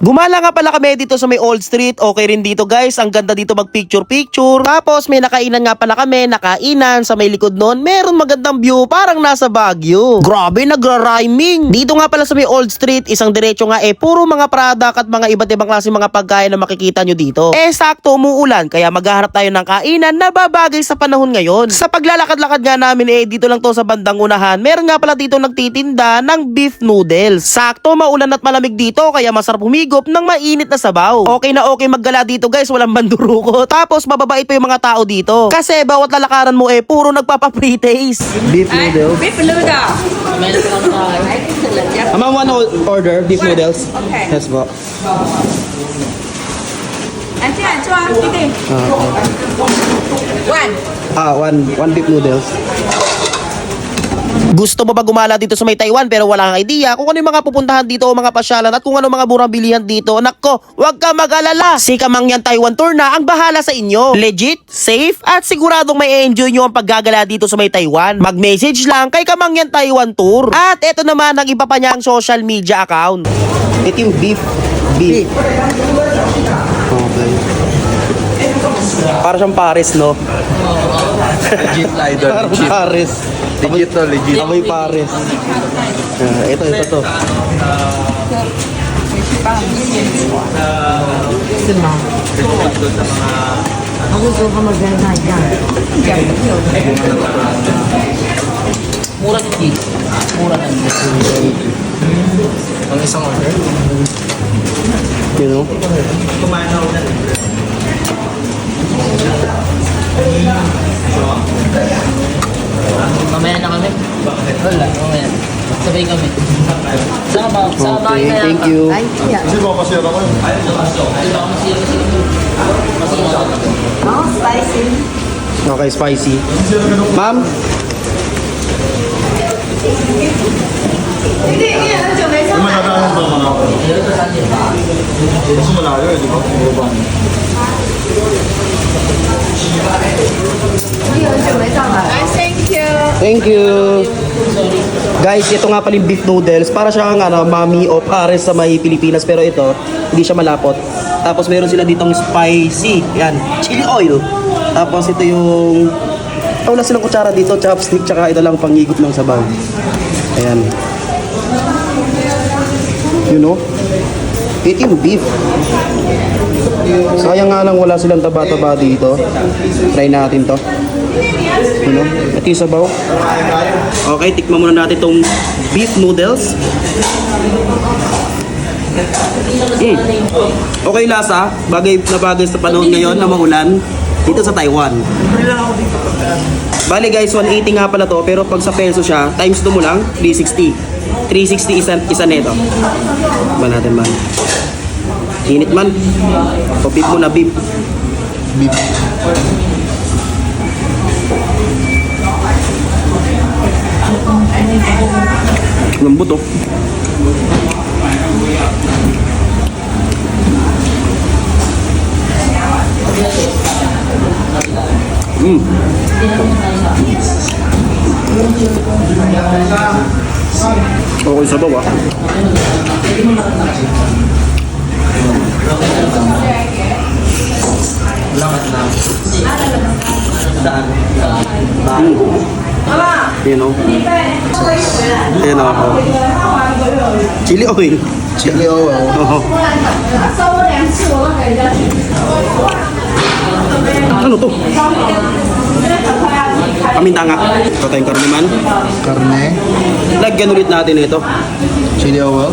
Gumala nga pala kami dito sa may Old Street. Okay rin dito guys. Ang ganda dito mag picture picture. Tapos may nakainan nga pala kami. Nakainan sa may likod nun. Meron magandang view. Parang nasa Baguio. Grabe nagra-rhyming. Dito nga pala sa may Old Street. Isang diretso nga eh. Puro mga product at mga iba't ibang klase mga pagkain na makikita nyo dito. Eh sakto umuulan. Kaya maghaharap tayo ng kainan na babagay sa panahon ngayon. Sa paglalakad-lakad nga namin eh. Dito lang to sa bandang unahan. Meron nga pala dito nagtitinda ng beef noodles. Sakto maulan at malamig dito. Kaya masarap higop ng mainit na sabaw. Okay na okay maggala dito guys, walang banduruko. Tapos mababait pa yung mga tao dito. Kasi bawat lalakaran mo eh, puro nagpapa-pre-taste. Beef noodles. Beef noodles. Ma'am, one order, beef noodles. Okay. Yes po. Auntie, Ancho, ah, One. Ah, one, one beef noodles. Gusto mo ba gumala dito sa may Taiwan pero wala kang idea kung ano yung mga pupuntahan dito o mga pasyalan at kung ano mga murang bilihan dito? Nako, wag ka mag-alala. Si Kamangyan Taiwan Tour na ang bahala sa inyo. Legit, safe at siguradong may enjoy nyo ang paggagala dito sa may Taiwan. Mag-message lang kay Kamangyan Taiwan Tour. At eto naman ang iba pa niyang social media account. Ito yung beef. Beef. Okay. Para siyang Paris, no? Legit idol, Parang legit. Paris. Legit to, legit. Amoy Paris. Ah, ito, ito to. Ang isang order? You know? Mamaya na kami. Bakit? Wala, mamaya. Sabay kami. Sama, sama okay, kaya. Thank you. Ay, yeah. Kasi baka kasi ako yun. Ay, baka kasi ako yun. Oh, spicy. Okay, spicy. Ma'am? Hindi, hindi. Ano siya? May sama. Gusto mo malayo eh, di ba? Kung Thank you. Guys, ito nga pala yung beef noodles. Para siyang ano, mami o pares sa may Pilipinas. Pero ito, hindi siya malapot. Tapos meron sila ditong spicy. Yan, chili oil. Tapos ito yung... Oh, wala silang kutsara dito, chopstick, tsaka ito lang panghigop ng sabaw. Ayan. You know? Yung beef. Sayang nga lang wala silang taba-taba dito. Try natin to. Know? Ito yung sabaw. Okay, tikman muna natin itong beef noodles. Mm. Okay lasa, bagay na bagay sa panahon ngayon na maulan dito sa Taiwan. Bali guys, 180 nga pala to, pero pag sa peso siya, times 2 mo lang, 360. 360 isa, isa neto. Ba natin man. Init man. Beef mo na beef. Beef. Lambot oh. Mm. Okay sa bawa. You know? Ayan ako. Chili oil. Chili oil. Oo. Ano to? Paminta nga. Ito tayong karne man. Karne. Lagyan ulit natin ito. Chili oil.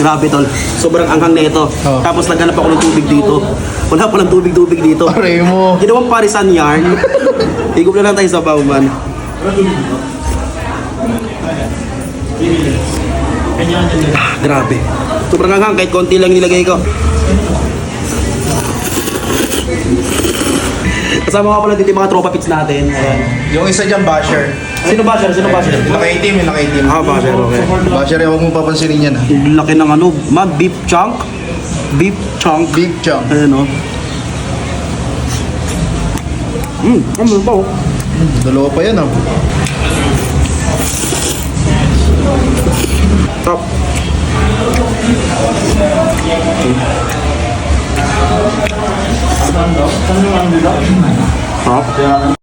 Grabe tol. Sobrang anghang na ito. Oh. Tapos naghanap ako ng tubig dito. Wala pa ng tubig-tubig dito. Pare mo. Ginawang parisan yarn. Higop na lang tayo sa bawman. Ah, grabe. Sobrang anghang kahit konti lang nilagay ko. Kasama nga pala dito yung mga tropa pits natin. Ayan. Yung isa dyan, basher. Sino ba siya? Sino ba siya? Yung naka-itim, yung naka-itim. Ah, basher, okay. Basher, eh, huwag mo papansinin yan, ha? Yung laki ng ano, ma, beef chunk. Beef chunk. Big chunk. Ayan o. Hmm, ano ba oh? Dalawa pa yan, oh. Top. Top.